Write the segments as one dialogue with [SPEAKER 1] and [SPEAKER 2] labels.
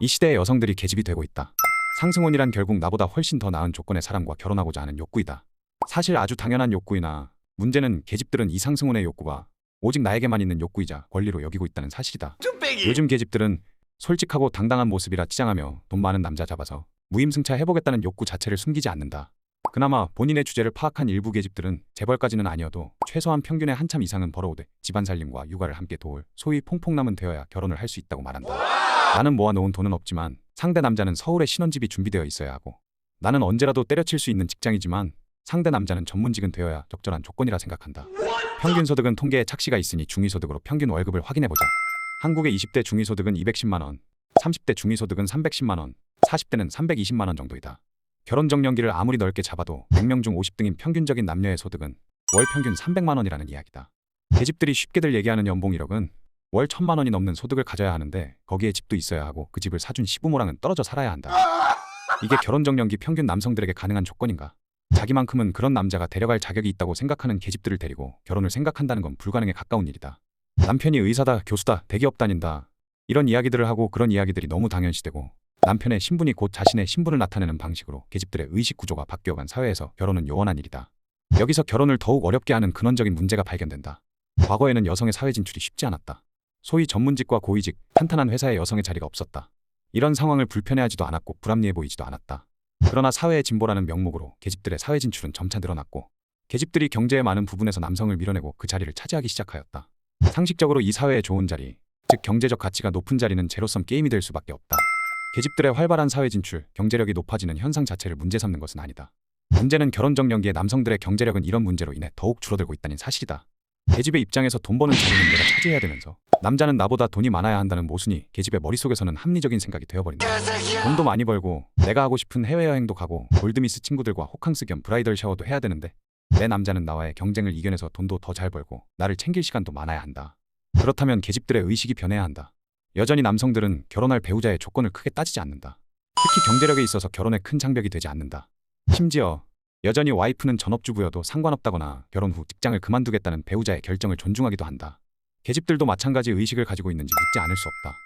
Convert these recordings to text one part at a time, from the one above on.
[SPEAKER 1] 이 시대의 여성들이 계집이 되고 있다. 상승혼이란 결국 나보다 훨씬 더 나은 조건의 사람과 결혼하고자 하는 욕구이다. 사실 아주 당연한 욕구이나 문제는 계집들은 이 상승혼의 욕구가 오직 나에게만 있는 욕구이자 권리로 여기고 있다는 사실이다. 요즘 계집들은 솔직하고 당당한 모습이라 치장하며 돈 많은 남자 잡아서 무임승차 해보겠다는 욕구 자체를 숨기지 않는다. 그나마 본인의 주제를 파악한 일부 계집들은 재벌까지는 아니어도 최소한 평균의 한참 이상은 벌어오되 집안 살림과 육아를 함께 도울 소위 퐁퐁남은 되어야 결혼을 할 수 있다고 말한다. 나는 모아놓은 돈은 없지만 상대 남자는 서울에 신혼집이 준비되어 있어야 하고 나는 언제라도 때려칠 수 있는 직장이지만 상대 남자는 전문직은 되어야 적절한 조건이라 생각한다. 평균 소득은 통계에 착시가 있으니 중위소득으로 평균 월급을 확인해보자. 한국의 20대 중위소득은 210만 원, 30대 중위소득은 310만 원, 40대는 320만 원 정도이다. 결혼 정년기를 아무리 넓게 잡아도 100명 중 50등인 평균적인 남녀의 소득은 월 평균 300만 원이라는 이야기다. 계집들이 쉽게들 얘기하는 연봉 1억은 월 1000만 원이 넘는 소득을 가져야 하는데 거기에 집도 있어야 하고 그 집을 사준 시부모랑은 떨어져 살아야 한다. 이게 결혼 정년기 평균 남성들에게 가능한 조건인가? 자기만큼은 그런 남자가 데려갈 자격이 있다고 생각하는 계집들을 데리고 결혼을 생각한다는 건 불가능에 가까운 일이다. 남편이 의사다, 교수다, 대기업 다닌다. 이런 이야기들을 하고 그런 이야기들이 너무 당연시되고 남편의 신분이 곧 자신의 신분을 나타내는 방식으로 계집들의 의식 구조가 바뀌어간 사회에서 결혼은 요원한 일이다. 여기서 결혼을 더욱 어렵게 하는 근원적인 문제가 발견된다. 과거에는 여성의 사회 진출이 쉽지 않았다. 소위 전문직과 고위직, 탄탄한 회사에 여성의 자리가 없었다. 이런 상황을 불편해하지도 않았고 불합리해 보이지도 않았다. 그러나 사회의 진보라는 명목으로 계집들의 사회 진출은 점차 늘어났고 계집들이 경제의 많은 부분에서 남성을 밀어내고 그 자리를 차지하기 시작하였다. 상식적으로 이 사회의 좋은 자리, 즉 경제적 가치가 높은 자리는 제로섬 게임이 될 수밖에 없다. 계집들의 활발한 사회 진출, 경제력이 높아지는 현상 자체를 문제 삼는 것은 아니다. 문제는 결혼 정년기의 남성들의 경제력은 이런 문제로 인해 더욱 줄어들고 있다는 사실이다. 계집의 입장에서 돈 버는 자리는 내가 차지해야 되면서 남자는 나보다 돈이 많아야 한다는 모순이 계집의 머릿속에서는 합리적인 생각이 되어버린다. 돈도 많이 벌고 내가 하고 싶은 해외여행도 가고 골드미스 친구들과 호캉스 겸 브라이덜 샤워도 해야 되는데 내 남자는 나와의 경쟁을 이겨내서 돈도 더 잘 벌고 나를 챙길 시간도 많아야 한다. 그렇다면 계집들의 의식이 변해야 한다. 여전히 남성들은 결혼할 배우자의 조건을 크게 따지지 않는다. 특히 경제력에 있어서 결혼에 큰 장벽이 되지 않는다. 심지어 여전히 와이프는 전업주부여도 상관없다거나 결혼 후 직장을 그만두겠다는 배우자의 결정을 존중하기도 한다. 계집들도 마찬가지 의식을 가지고 있는지 묻지 않을 수 없다.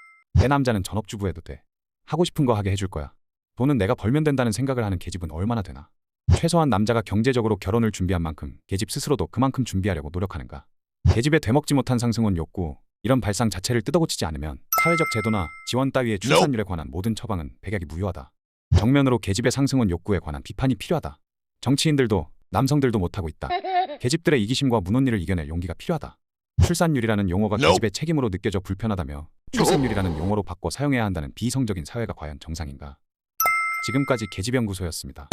[SPEAKER 1] 내 남자는 전업주부해도 돼. 하고 싶은 거 하게 해줄 거야. 돈은 내가 벌면 된다는 생각을 하는 계집은 얼마나 되나. 최소한 남자가 경제적으로 결혼을 준비한 만큼 계집 스스로도 그만큼 준비하려고 노력하는가. 계집에 되먹지 못한 상승혼 욕구, 이런 발상 자체를 뜯어고치지 않으면 사회적 제도나 지원 따위의 출산율에 관한 모든 처방은 백약이 무효하다. 정면으로 계집의 상승혼 욕구에 관한 비판이 필요하다. 정치인들도 남성들도 못하고 있다. 계집들의 이기심과 무논리를 이겨낼 용기가 필요하다. 출산율이라는 용어가 계집의 책임으로 느껴져 불편하다며 출산율이라는 용어로 바꿔 사용해야 한다는 비이성적인 사회가 과연 정상인가? 지금까지 계집연구소였습니다.